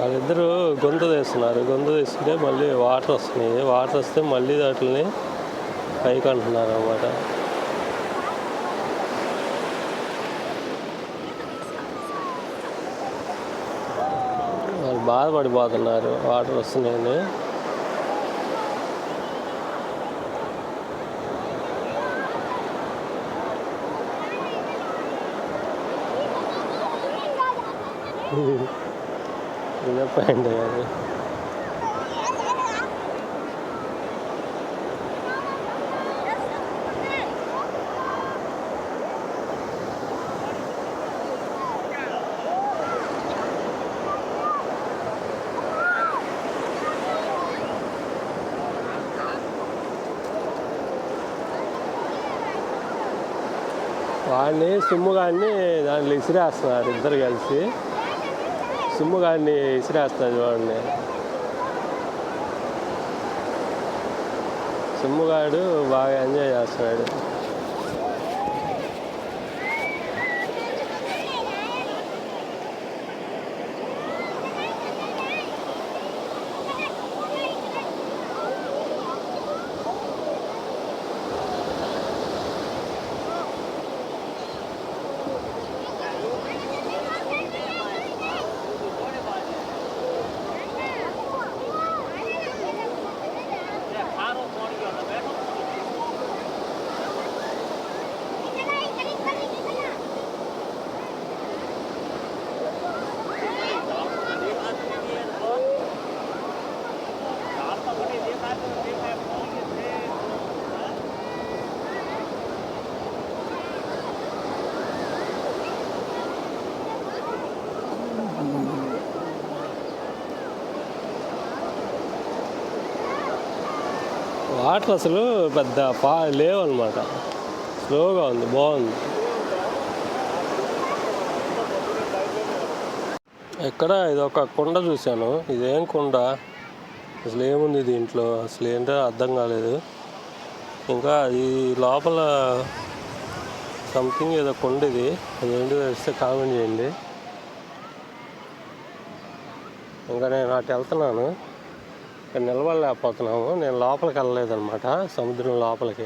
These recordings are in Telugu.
వాళ్ళిద్దరూ గొంతు తీస్తున్నారు. గొంతు తీస్తుంటే మళ్ళీ వాటర్ వస్తున్నాయి. వాటర్ వస్తే మళ్ళీ వాటిని పైకి అంటున్నారు అన్నమాట. వాళ్ళు బాధపడిపోతున్నారు. వాటర్ వస్తున్నాయని. ఇదే పాయింట్ అది వాడిని సిమ్ము గాడిని దాంట్లో ఇసిరేస్తున్నారు ఇద్దరు కలిసి సిమ్ము గారిని ఇసిరేస్తారు చూడండి సిమ్ముగాడు బాగా ఎంజాయ్ చేస్తున్నాడు వాటర్ అసలు పెద్ద పా లేవు అనమాట స్లోగా ఉంది బాగుంది. ఎక్కడ ఇది ఒక కుండ చూశాను. ఇదేం కుండ? అసలు ఏముంది దీంట్లో? అసలు ఏంటో అర్థం కాలేదు. ఇంకా ఈ లోపల సంథింగ్ ఏదో కుండ ఇది. అదేంటో తెలిస్తే కామెంట్ చేయండి. ఇంకా నేను అటు వెళ్తున్నాను. ఇక్కడ నిలబడలేకపోతున్నాము. నేను లోపలికి వెళ్ళలేదన్నమాట సముద్రం లోపలికి.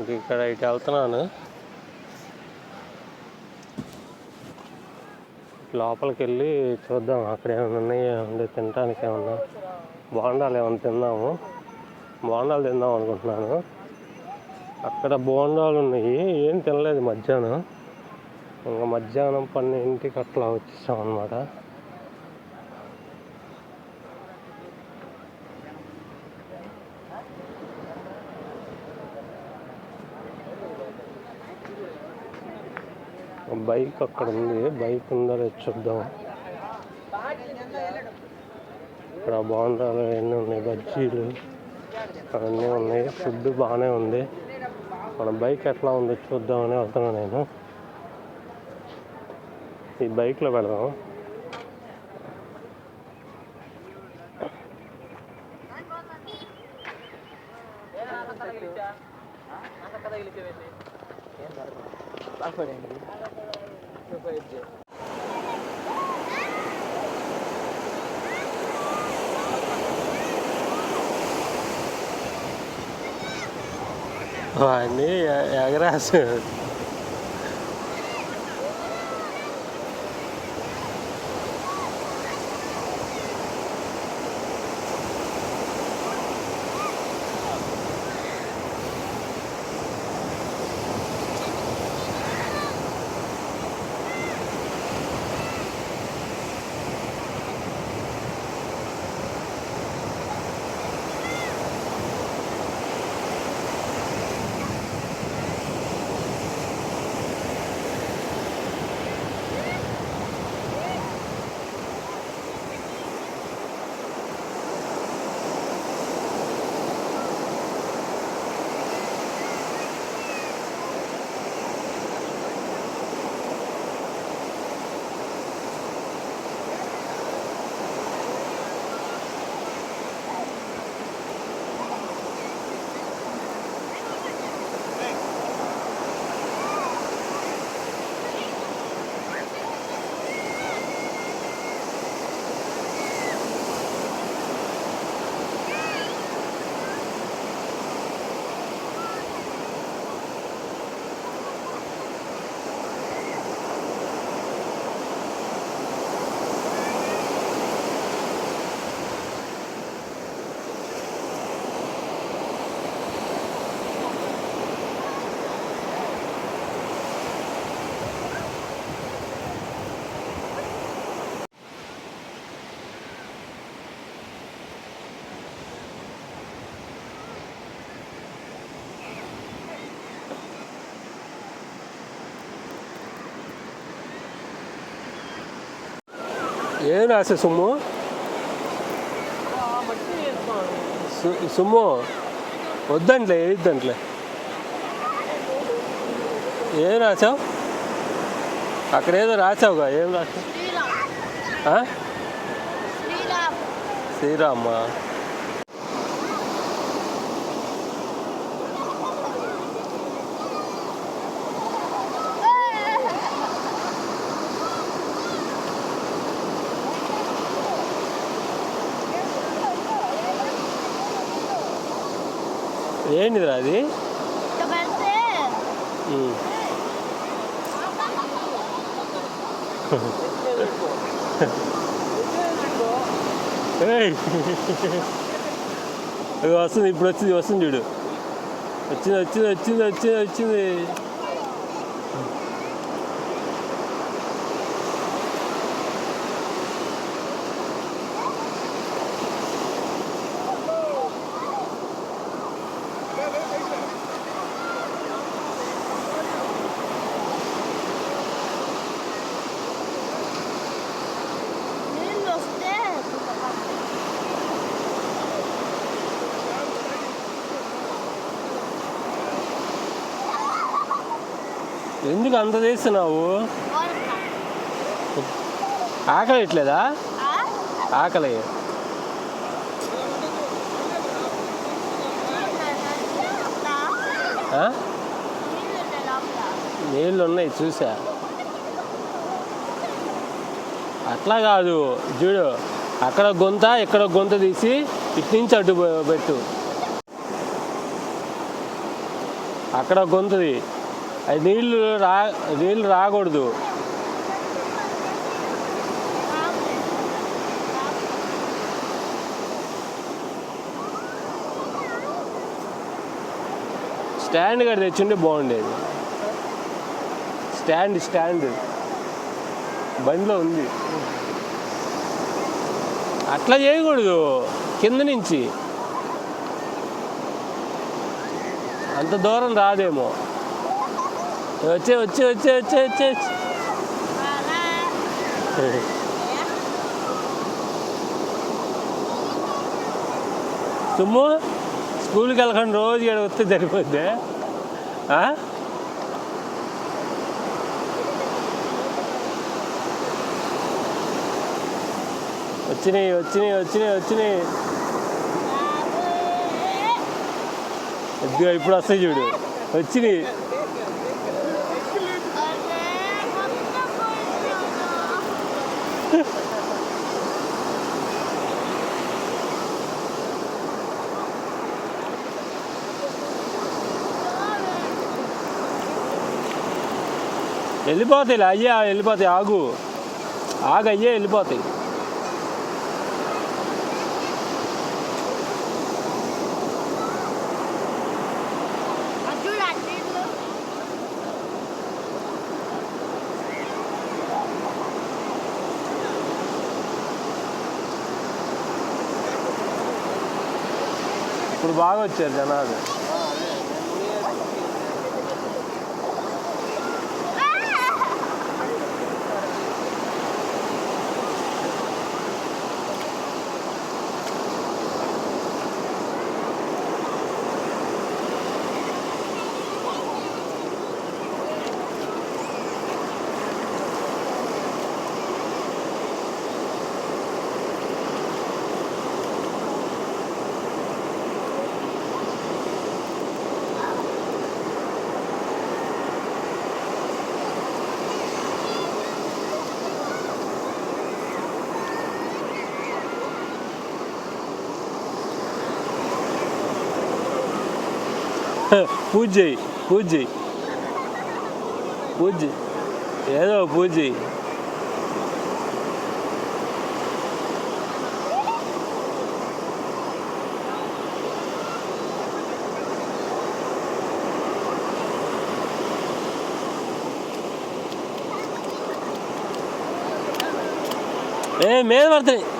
ఇంక ఇక్కడ ఇటు వెళ్తున్నాను. లోపలికి వెళ్ళి చూద్దాం అక్కడ ఏమైనా ఉన్నాయా? ఉండే తినడానికి ఏమన్నా బోండాలు ఏమైనా తిన్నాము. బోండాలు తిందాం అనుకుంటున్నాను. అక్కడ బోండాలు ఉన్నాయి. ఏం తినలేదు మధ్యాహ్నం. ఇంకా మధ్యాహ్నం పన్నెండింటికి అట్లా వచ్చేసాం అనమాట బైక్ అక్కడ ఉంది. బైక్ ఉందో లేదో చూద్దాం ఇక్కడ బాగుండాలి అన్నీ ఉన్నాయి బజ్జీలు అవన్నీ ఉన్నాయి. ఫుడ్ బాగానే ఉంది. మన బైక్ ఎట్లా ఉందో చూద్దామని వెళ్తున్నాను నేను. ఈ బైక్లో పెడదాం వాడిని ఎ- ఎగరేసు ఏం రాసే సొమ్ము? సుమ్ము? వద్దంట్లే వేయద్దంట్లే ఏం రాసావు? అక్కడ ఏదో రాసావుగా ఏం రాసావు? శ్రీరామ్మ ఏంటిదిరా అది. ఇదిగో వస్తుంది ఇప్పుడు వచ్చింది వస్తుంది చూడు. వచ్చింది వచ్చింది వచ్చింది వచ్చింది వచ్చింది నీళ్ళు వస్తే ఎందుకు అంత చేస్తున్నావు? ఆకలి. ఇట్లేదా ఆకలి నీళ్ళు ఉన్నాయి చూసా. అట్లా కాదు చూడు. అక్కడ గొంత ఇక్కడ గొంత తీసి ఇటు నుంచి అటు పెట్టు. అక్కడ గొంతది. నీళ్ళు రా నీళ్ళు రాకూడదు. స్టాండ్ కాడ తెచ్చుంటే బాగుండేది. Stand stand. బండిలో ఉంది. అట్లా చేయకూడదు కింద నుంచి. అంత దూరం రాదేమో. వచ్చే వచ్చే వచ్చే వచ్చే వచ్చే సుమ్ము స్కూల్కి వెళ్ళకుండా రోజు ఇక్కడ వస్తే సరిపోద్ది వచ్చినాయి వచ్చినాయి వచ్చినాయి వచ్చినాయి ఇప్పుడు వస్తాయి చూడు వచ్చినాయి వెళ్ళిపోతాయి అయ్యా వెళ్ళిపోతాయి ఆగు. ఆగు అయ్యే వెళ్ళిపోతాయి. ఇప్పుడు బాగా వచ్చారు జనాలు. Pude, pude. Pude. É não, pude. É mesmo, Martins?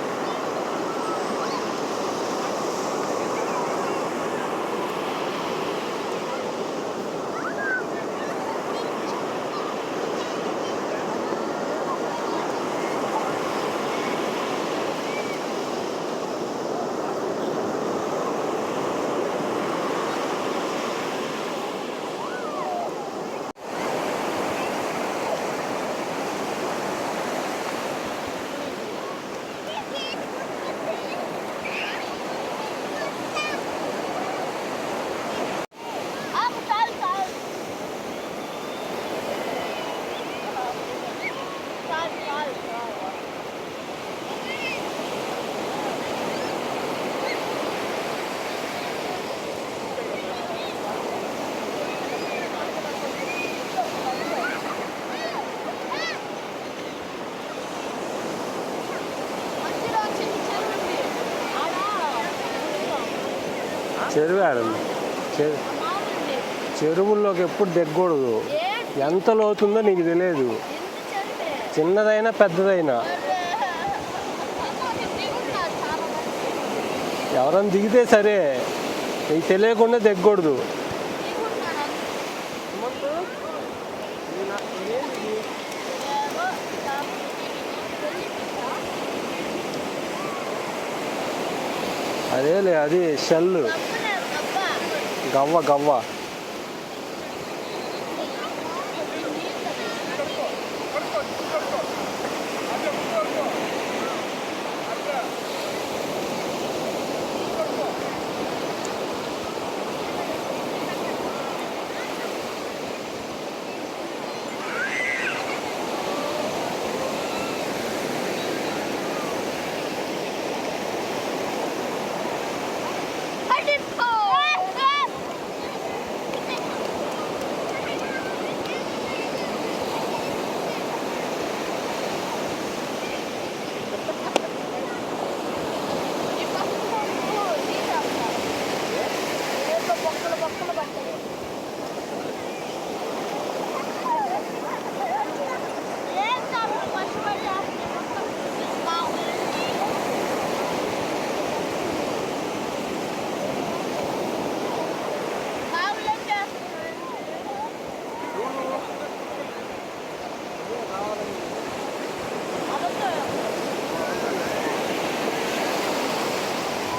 చెరువు ఆడండి చెరు చెరువుల్లోకి ఎప్పుడు దిగకూడదు. ఎంత లోతుందో నీకు తెలియదు చిన్నదైనా పెద్దదైనా. ఎవరైనా దిగితే సరే నీకు తెలియకుండా దిగకూడదు. అదేలే అది షెల్ Gavva gavva.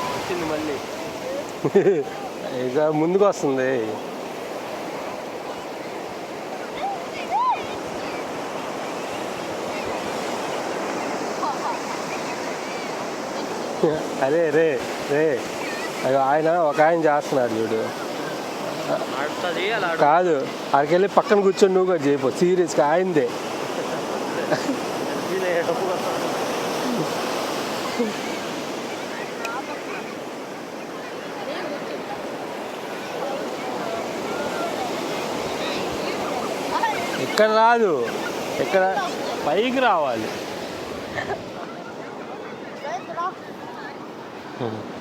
వచ్చింది మళ్ళీ. ఇక ముందుకు వస్తుంది. అదే రే రే. అయ్యో ఆయన ఒక ఆయన చేస్తున్నాడు చూడు. కాదు అక్కడికి పక్కన కూర్చొని నువ్వు కూడా చేయపో. సీరియస్గా ఆయనదే. ఇక్కడ రాదు. ఇక్కడ పైకి రావాలి.